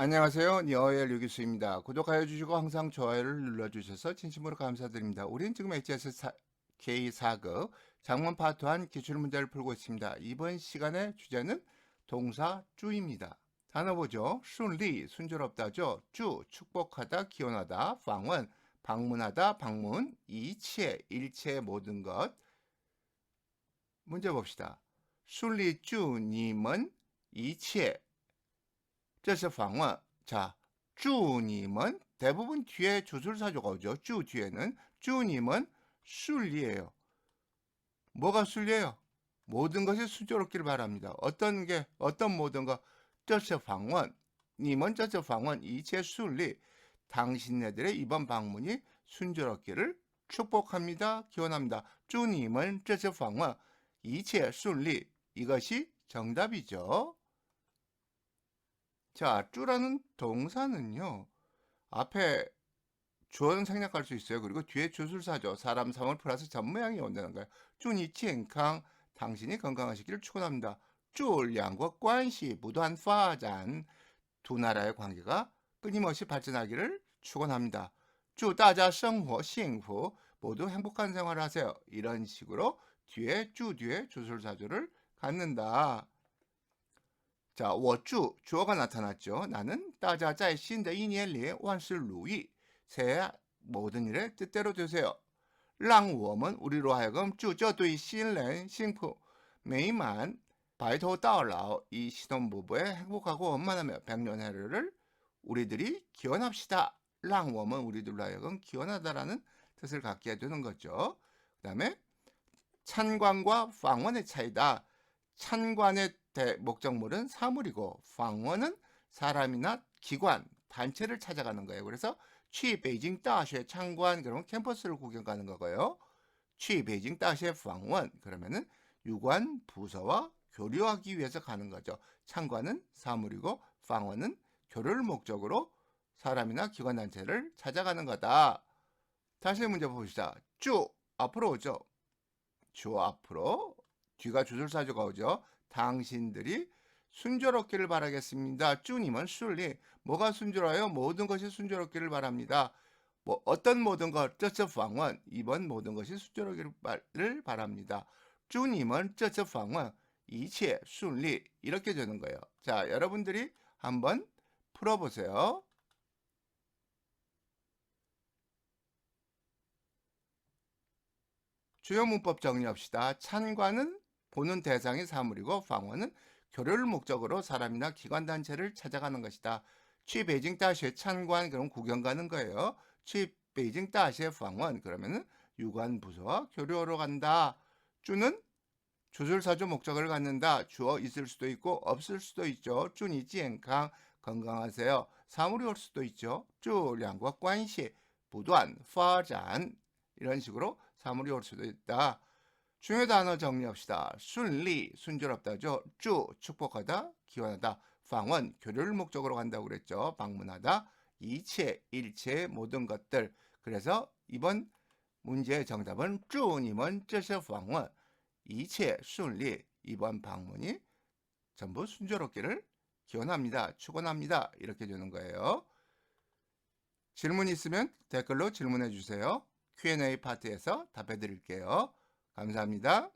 안녕하세요. 니어의 류기수입니다. 구독하여 주시고 항상 좋아요를 눌러주셔서 진심으로 감사드립니다. 우린 지금 HS K4급 장문 파트 1 기출문제를 풀고 있습니다. 이번 시간의 주제는 동사 쭈입니다. 단어 보죠. 순리, 순조롭다죠. 쭈, 축복하다, 기원하다, 방문, 방문하다, 방문, 이체, 일체 모든 것. 문제 봅시다. 순리 쭈님은 이체 这是访问. 자, 쭈님은 대부분 뒤에 주술사조가 오죠. 쭈 뒤에는 쭈님은 순리예요. 뭐가 순리예요? 모든 것이 순조롭기를 바랍니다. 어떤 게 어떤 모든 것? 这是访问. 님은 这是访问 이切순리. 당신네들의 이번 방문이 순조롭기를 축복합니다. 기원합니다. 쭈님은 这是访问 이切순리. 이것이 정답이죠. 자, 쭈라는 동사는요. 앞에 주어는 생략할 수 있어요. 그리고 뒤에 주술사죠. 사람, 상을 플러스 전모양이 온다는 거예요. 쭈니치 엔캉 당신이 건강하시기를 축원합니다. 쭈양과 관시 무도한 파잔 두 나라의 관계가 끊임없이 발전하기를 축원합니다. 쭈 따자 생활 싱후, 모두 행복한 생활을 하세요. 이런 식으로 뒤에 쭈 뒤에 주술사조를 갖는다. 자, 我주 주어가 나타났죠. 나는 따자在新的一年里万事如意. 새해 모든 일에 뜻대로 되세요. 让我们 우리로 하여금 祝这对新人幸福美满白头到老이 신혼부부의 행복하고 원만하며 백년해를 우리들이 기원합시다. 让我们 우리들로 하여금 기원하다라는 뜻을 갖게 되는 거죠. 그다음에 찬관과 방원의 차이다. 찬관의 대 목적물은 사물이고 방원은 사람이나 기관, 단체를 찾아가는 거예요. 그래서 취 베이징 다시에 참관 그러면 캠퍼스를 구경 가는 거고요. 취 베이징 다시에 방원 그러면은 유관 부서와 교류하기 위해서 가는 거죠. 참관은 사물이고 방원은 교류를 목적으로 사람이나 기관 단체를 찾아가는 거다. 다시 문제 봅시다. 쭉 앞으로 오죠. 주 앞으로 뒤가 주술사조가 오죠. 당신들이 순조롭기를 바라겠습니다. 주님은 순리. 뭐가 순조로워요? 모든 것이 순조롭기를 바랍니다. 뭐 어떤 모든 것, 쩌쩌방원 이번 모든 것이 순조롭기를 바랍니다. 주님은 쩌쩌방원 이체 순리 이렇게 되는 거예요. 자, 여러분들이 한번 풀어보세요. 주요 문법 정리합시다. 찬과는 보는 대상이 사물이고 방원은 교류를 목적으로 사람이나 기관 단체를 찾아가는 것이다. 취 베이징 다시에 찬관 그럼 구경 가는 거예요. 취 베이징 다시에 방원 그러면은 유관 부서와 교류하러 간다. 주는 주술사조 목적을 갖는다. 주어 있을 수도 있고 없을 수도 있죠. 健康 건강하세요. 사물이 올 수도 있죠. 쭈량과 관시 부단 파잔 이런 식으로 사물이 올 수도 있다. 중요 단어 정리합시다. 순리, 순조롭다죠. 쭈, 축복하다, 기원하다. 방원, 교류를 목적으로 간다고 그랬죠. 방문하다. 이체, 일체, 모든 것들. 그래서 이번 문제의 정답은 쭈님은 这是 방원, 이체, 순리. 이번 방문이 전부 순조롭기를 기원합니다. 축원합니다. 이렇게 되는 거예요. 질문 있으면 댓글로 질문해 주세요. Q&A 파트에서 답해 드릴게요. 감사합니다.